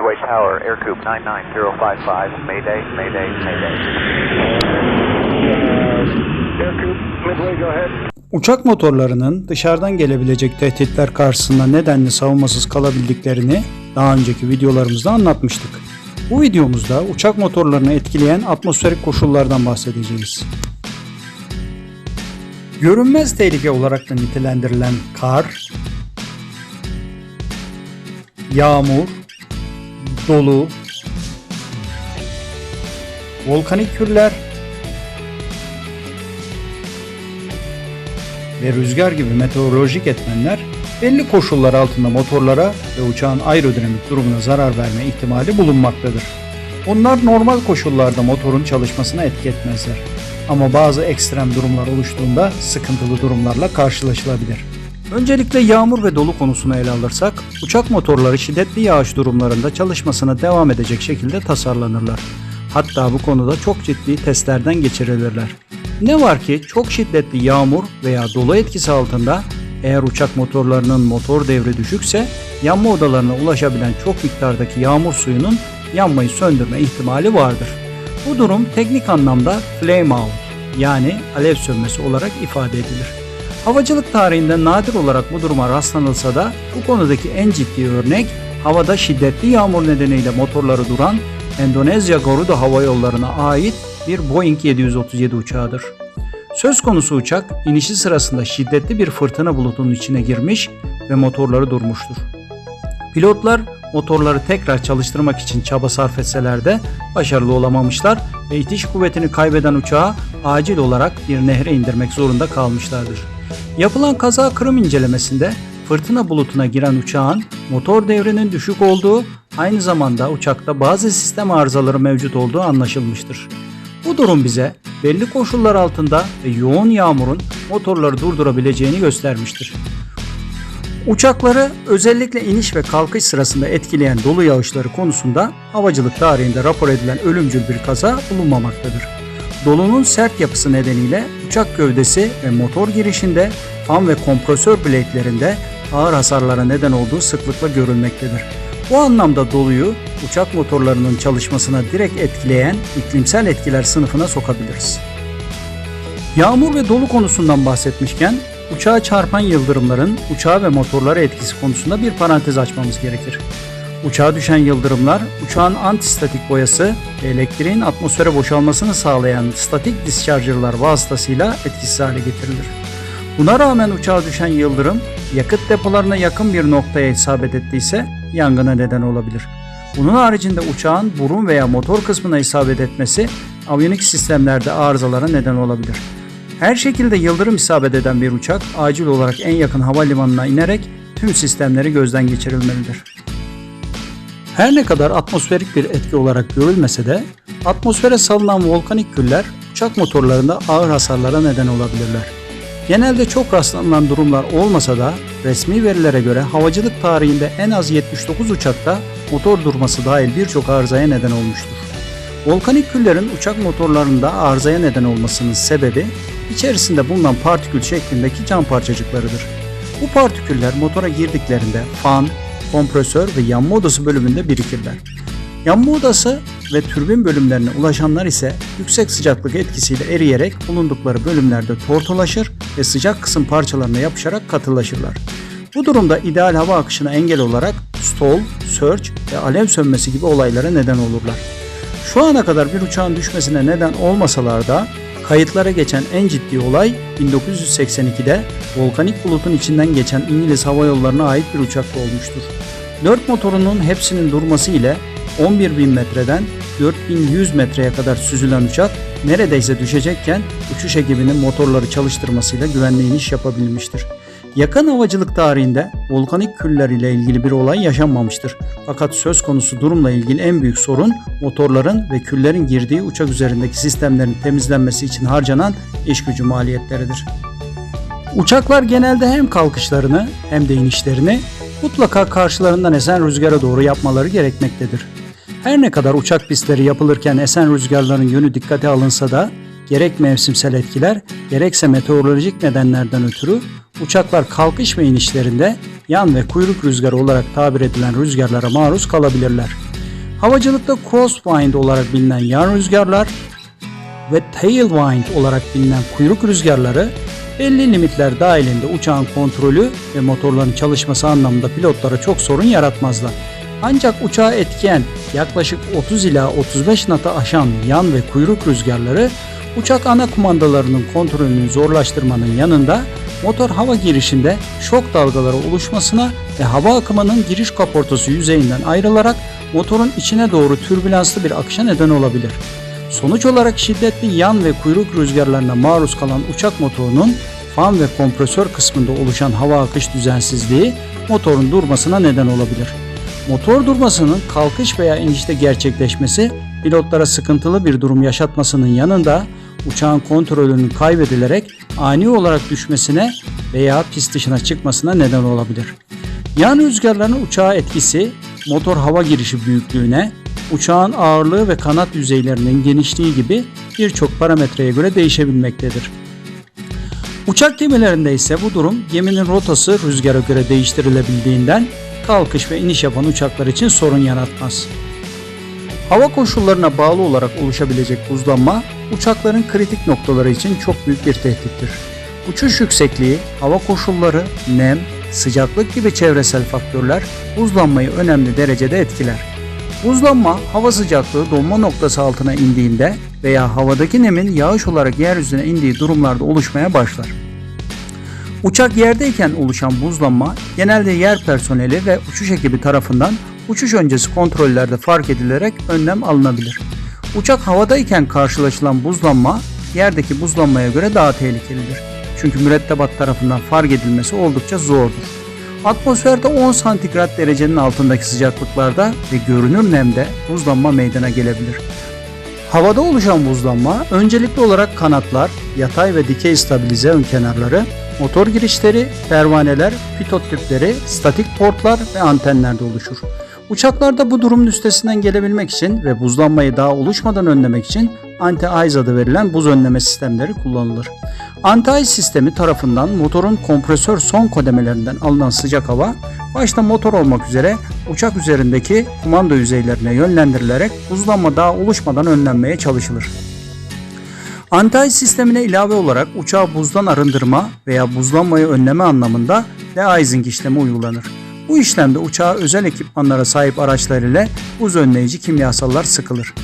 Midway Tower, Aircoop 99055, Mayday, Mayday, Mayday. Aircoop, Midway, go ahead. Uçak motorlarının dışarıdan gelebilecek tehditler karşısında nedenli savunmasız kalabildiklerini daha önceki videolarımızda anlatmıştık. Bu videomuzda uçak motorlarını etkileyen atmosferik koşullardan bahsedeceğiz. Görünmez tehlike olarak da nitelendirilen kar, yağmur, dolu, volkanik küller ve rüzgar gibi meteorolojik etmenler belli koşullar altında motorlara ve uçağın aerodinamik durumuna zarar verme ihtimali bulunmaktadır. Bunlar normal koşullarda motorun çalışmasına etki etmezler. Ama bazı ekstrem durumlar oluştuğunda sıkıntılı durumlarla karşılaşılabilir. Öncelikle yağmur ve dolu konusunu ele alırsak, uçak motorları şiddetli yağış durumlarında çalışmasına devam edecek şekilde tasarlanırlar. Hatta bu konuda çok ciddi testlerden geçirilirler. Ne var ki çok şiddetli yağmur veya dolu etkisi altında eğer uçak motorlarının motor devri düşükse yanma odalarına ulaşabilen çok miktardaki yağmur suyunun yanmayı söndürme ihtimali vardır. Bu durum teknik anlamda flame out yani alev sönmesi olarak ifade edilir. Havacılık tarihinde nadir olarak bu duruma rastlanılsa da bu konudaki en ciddi örnek havada şiddetli yağmur nedeniyle motorları duran Endonezya Garuda Hava Yolları'na ait bir Boeing 737 uçağıdır. Söz konusu uçak inişi sırasında şiddetli bir fırtına bulutunun içine girmiş ve motorları durmuştur. Pilotlar motorları tekrar çalıştırmak için çaba sarf etseler de başarılı olamamışlar ve itiş kuvvetini kaybeden uçağı acil olarak bir nehre indirmek zorunda kalmışlardır. Yapılan kaza kırım incelemesinde fırtına bulutuna giren uçağın motor devrinin düşük olduğu, aynı zamanda uçakta bazı sistem arızaları mevcut olduğu anlaşılmıştır. Bu durum bize belli koşullar altında ve yoğun yağmurun motorları durdurabileceğini göstermiştir. Uçakları özellikle iniş ve kalkış sırasında etkileyen dolu yağışları konusunda havacılık tarihinde rapor edilen ölümcül bir kaza bulunmamaktadır. Dolunun sert yapısı nedeniyle uçak gövdesi ve motor girişinde fan ve kompresör bileklerinde ağır hasarlara neden olduğu sıklıkla görülmektedir. Bu anlamda doluyu uçak motorlarının çalışmasına direkt etkileyen iklimsel etkiler sınıfına sokabiliriz. Yağmur ve dolu konusundan bahsetmişken uçağa çarpan yıldırımların uçağa ve motorlara etkisi konusunda bir parantez açmamız gerekir. Uçağa düşen yıldırımlar uçağın antistatik boyası ve elektriğin atmosfere boşalmasını sağlayan statik discharger'lar vasıtasıyla etkisiz hale getirilir. Buna rağmen uçağa düşen yıldırım yakıt depolarına yakın bir noktaya isabet ettiyse yangına neden olabilir. Bunun haricinde uçağın burun veya motor kısmına isabet etmesi aviyonik sistemlerde arızalara neden olabilir. Her şekilde yıldırım isabet eden bir uçak acil olarak en yakın havalimanına inerek tüm sistemleri gözden geçirilmelidir. Her ne kadar atmosferik bir etki olarak görülmese de atmosfere salınan volkanik küller uçak motorlarında ağır hasarlara neden olabilirler. Genelde çok rastlanılan durumlar olmasa da resmi verilere göre havacılık tarihinde en az 79 uçakta motor durması dahil birçok arızaya neden olmuştur. Volkanik küllerin uçak motorlarında arızaya neden olmasının sebebi içerisinde bulunan partikül şeklindeki cam parçacıklarıdır. Bu partiküller motora girdiklerinde fan, kompresör ve yanma odası bölümünde birikirler. Yanma odası ve türbin bölümlerine ulaşanlar ise yüksek sıcaklık etkisiyle eriyerek bulundukları bölümlerde tortulaşır ve sıcak kısım parçalarına yapışarak katılaşırlar. Bu durumda ideal hava akışına engel olarak stall, surge ve alev sönmesi gibi olaylara neden olurlar. Şu ana kadar bir uçağın düşmesine neden olmasalar da kayıtlara geçen en ciddi olay 1982'de volkanik bulutun içinden geçen İngiliz Hava Yolları'na ait bir uçakta olmuştur. Dört motorunun hepsinin durması ile 11.000 metreden 4100 metreye kadar süzülen uçak neredeyse düşecekken uçuş ekibinin motorları çalıştırmasıyla güvenli iniş yapabilmiştir. Yakın havacılık tarihinde volkanik küller ile ilgili bir olay yaşanmamıştır. Fakat söz konusu durumla ilgili en büyük sorun motorların ve küllerin girdiği uçak üzerindeki sistemlerin temizlenmesi için harcanan iş gücü maliyetleridir. Uçaklar genelde hem kalkışlarını hem de inişlerini mutlaka karşılarından esen rüzgara doğru yapmaları gerekmektedir. Her ne kadar uçak pistleri yapılırken esen rüzgarların yönü dikkate alınsa da gerek mevsimsel etkiler gerekse meteorolojik nedenlerden ötürü uçaklar kalkış ve inişlerinde yan ve kuyruk rüzgarı olarak tabir edilen rüzgarlara maruz kalabilirler. Havacılıkta crosswind olarak bilinen yan rüzgarlar ve tailwind olarak bilinen kuyruk rüzgarları belli limitler dahilinde uçağın kontrolü ve motorların çalışması anlamında pilotlara çok sorun yaratmazlar. Ancak uçağı etkileyen yaklaşık 30 ila 35 nata aşan yan ve kuyruk rüzgarları uçak ana kumandalarının kontrolünü zorlaştırmanın yanında motor hava girişinde şok dalgaları oluşmasına ve hava akımının giriş kaportası yüzeyinden ayrılarak motorun içine doğru türbülanslı bir akışa neden olabilir. Sonuç olarak şiddetli yan ve kuyruk rüzgarlarına maruz kalan uçak motorunun fan ve kompresör kısmında oluşan hava akış düzensizliği motorun durmasına neden olabilir. Motor durmasının kalkış veya inişte gerçekleşmesi pilotlara sıkıntılı bir durum yaşatmasının yanında uçağın kontrolünün kaybedilerek ani olarak düşmesine veya pist dışına çıkmasına neden olabilir. Yan rüzgarların uçağa etkisi motor hava girişi büyüklüğüne, uçağın ağırlığı ve kanat yüzeylerinin genişliği gibi birçok parametreye göre değişebilmektedir. Uçak gemilerinde ise bu durum geminin rotası rüzgara göre değiştirilebildiğinden kalkış ve iniş yapan uçaklar için sorun yaratmaz. Hava koşullarına bağlı olarak oluşabilecek buzlanma uçakların kritik noktaları için çok büyük bir tehdittir. Uçuş yüksekliği, hava koşulları, nem, sıcaklık gibi çevresel faktörler buzlanmayı önemli derecede etkiler. Buzlanma hava sıcaklığı donma noktası altına indiğinde veya havadaki nemin yağış olarak yeryüzüne indiği durumlarda oluşmaya başlar. Uçak yerdeyken oluşan buzlanma genelde yer personeli ve uçuş ekibi tarafından uçuş öncesi kontrollerde fark edilerek önlem alınabilir. Uçak havadayken karşılaşılan buzlanma yerdeki buzlanmaya göre daha tehlikelidir. Çünkü mürettebat tarafından fark edilmesi oldukça zordur. Atmosferde 10 santigrat derecenin altındaki sıcaklıklarda ve görünür nemde buzlanma meydana gelebilir. Havada oluşan buzlanma öncelikli olarak kanatlar, yatay ve dikey stabilize ön kenarları, motor girişleri, pervaneler, pitot tüpleri, statik portlar ve antenlerde oluşur. Uçaklarda bu durumun üstesinden gelebilmek için ve buzlanmayı daha oluşmadan önlemek için anti-ice adı verilen buz önleme sistemleri kullanılır. Anti-ice sistemi tarafından motorun kompresör son kodemelerinden alınan sıcak hava başta motor olmak üzere uçak üzerindeki kumanda yüzeylerine yönlendirilerek buzlanma daha oluşmadan önlenmeye çalışılır. Anti-ice sistemine ilave olarak uçağı buzdan arındırma veya buzlanmayı önleme anlamında de-icing işlemi uygulanır. Bu işlemde uçağa özel ekipmanlara sahip araçlar ile buz önleyici kimyasallar sıkılır.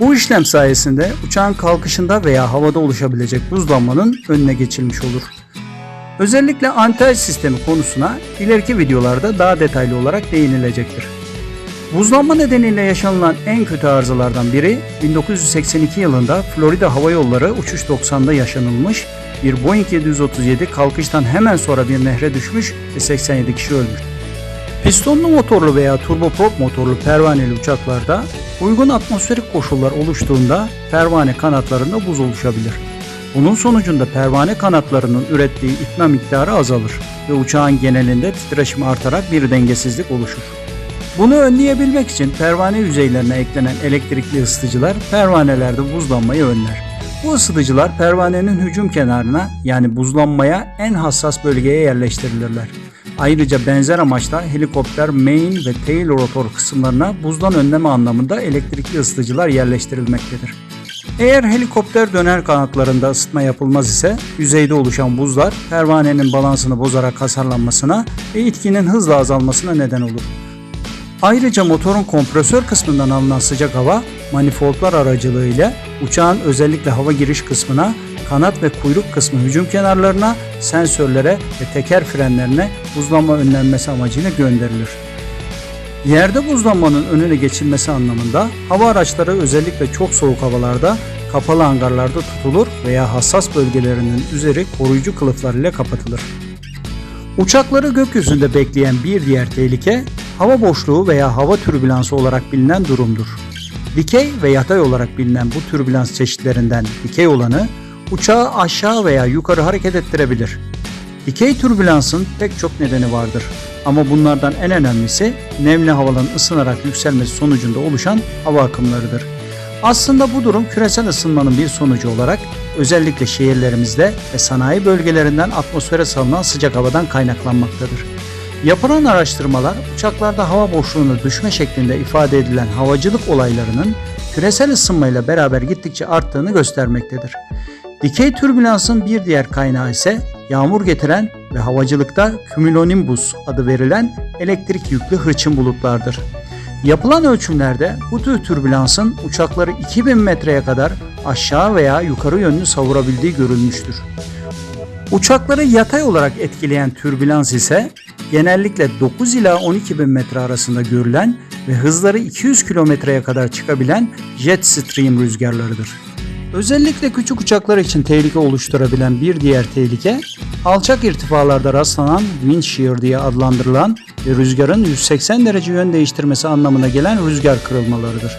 Bu işlem sayesinde uçağın kalkışında veya havada oluşabilecek buzlanmanın önüne geçilmiş olur. Özellikle anti sistemi konusuna ileriki videolarda daha detaylı olarak değinilecektir. Buzlanma nedeniyle yaşanılan en kötü arızalardan biri 1982 yılında Florida Hava Yolları uçuş 90'da yaşanılmış bir Boeing 737 kalkıştan hemen sonra bir nehre düşmüş ve 87 kişi ölmüş. Pistonlu motorlu veya turboprop motorlu pervaneli uçaklarda uygun atmosferik koşullar oluştuğunda pervane kanatlarında buz oluşabilir. Bunun sonucunda pervane kanatlarının ürettiği itme miktarı azalır ve uçağın genelinde titreşim artarak bir dengesizlik oluşur. Bunu önleyebilmek için pervane yüzeylerine eklenen elektrikli ısıtıcılar pervanelerde buzlanmayı önler. Bu ısıtıcılar pervanenin hücum kenarına yani buzlanmaya en hassas bölgeye yerleştirilirler. Ayrıca benzer amaçla helikopter main ve tail rotor kısımlarına buzdan önleme anlamında elektrikli ısıtıcılar yerleştirilmektedir. Eğer helikopter döner kanatlarında ısıtma yapılmaz ise yüzeyde oluşan buzlar pervanenin balansını bozarak hasarlanmasına ve itkinin hızla azalmasına neden olur. Ayrıca motorun kompresör kısmından alınan sıcak hava manifoldlar aracılığıyla uçağın özellikle hava giriş kısmına, kanat ve kuyruk kısmı hücum kenarlarına, sensörlere ve teker frenlerine buzlanma önlenmesi amacıyla gönderilir. Yerde buzlanmanın önüne geçilmesi anlamında hava araçları özellikle çok soğuk havalarda kapalı hangarlarda tutulur veya hassas bölgelerinin üzeri koruyucu kılıflar ile kapatılır. Uçakları gökyüzünde bekleyen bir diğer tehlike hava boşluğu veya hava türbülansı olarak bilinen durumdur. Dikey ve yatay olarak bilinen bu türbülans çeşitlerinden dikey olanı uçağı aşağı veya yukarı hareket ettirebilir. Dikey türbülansın pek çok nedeni vardır ama bunlardan en önemlisi nemli havaların ısınarak yükselmesi sonucunda oluşan hava akımlarıdır. Aslında bu durum küresel ısınmanın bir sonucu olarak özellikle şehirlerimizde ve sanayi bölgelerinden atmosfere salınan sıcak havadan kaynaklanmaktadır. Yapılan araştırmalar uçaklarda hava boşluğuna düşme şeklinde ifade edilen havacılık olaylarının küresel ısınmayla beraber gittikçe arttığını göstermektedir. Dikey türbülansın bir diğer kaynağı ise yağmur getiren ve havacılıkta cumulonimbus adı verilen elektrik yüklü hırçın bulutlardır. Yapılan ölçümlerde bu tür türbülansın uçakları 2000 metreye kadar aşağı veya yukarı yönlü savurabildiği görülmüştür. Uçakları yatay olarak etkileyen türbülans ise genellikle 9 ila 12 bin metre arasında görülen ve hızları 200 kilometreye kadar çıkabilen jet stream rüzgarlarıdır. Özellikle küçük uçaklar için tehlike oluşturabilen bir diğer tehlike, alçak irtifalarda rastlanan wind shear diye adlandırılan ve rüzgarın 180 derece yön değiştirmesi anlamına gelen rüzgar kırılmalarıdır.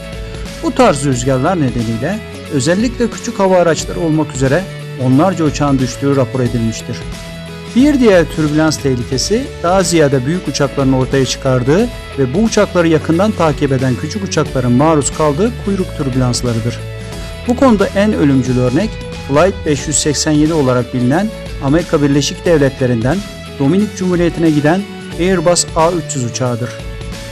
Bu tarz rüzgarlar nedeniyle özellikle küçük hava araçları olmak üzere onlarca uçağın düştüğü rapor edilmiştir. Bir diğer türbülans tehlikesi daha ziyade büyük uçakların ortaya çıkardığı ve bu uçakları yakından takip eden küçük uçakların maruz kaldığı kuyruk türbülanslarıdır. Bu konuda en ölümcül örnek Flight 587 olarak bilinen Amerika Birleşik Devletleri'nden Dominik Cumhuriyeti'ne giden Airbus A300 uçağıdır.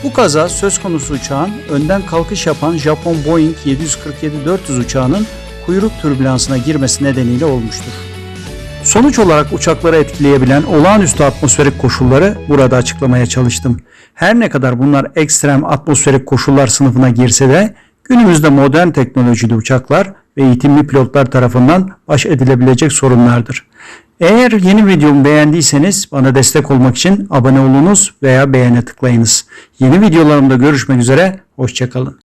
Bu kaza söz konusu uçağın önden kalkış yapan Japon Boeing 747-400 uçağının kuyruk türbülansına girmesi nedeniyle olmuştur. Sonuç olarak uçakları etkileyebilen olağanüstü atmosferik koşulları burada açıklamaya çalıştım. Her ne kadar bunlar ekstrem atmosferik koşullar sınıfına girse de günümüzde modern teknolojili uçaklar ve eğitimli pilotlar tarafından baş edilebilecek sorunlardır. Eğer yeni videomu beğendiyseniz bana destek olmak için abone olunuz veya beğene tıklayınız. Yeni videolarımda görüşmek üzere, hoşçakalın.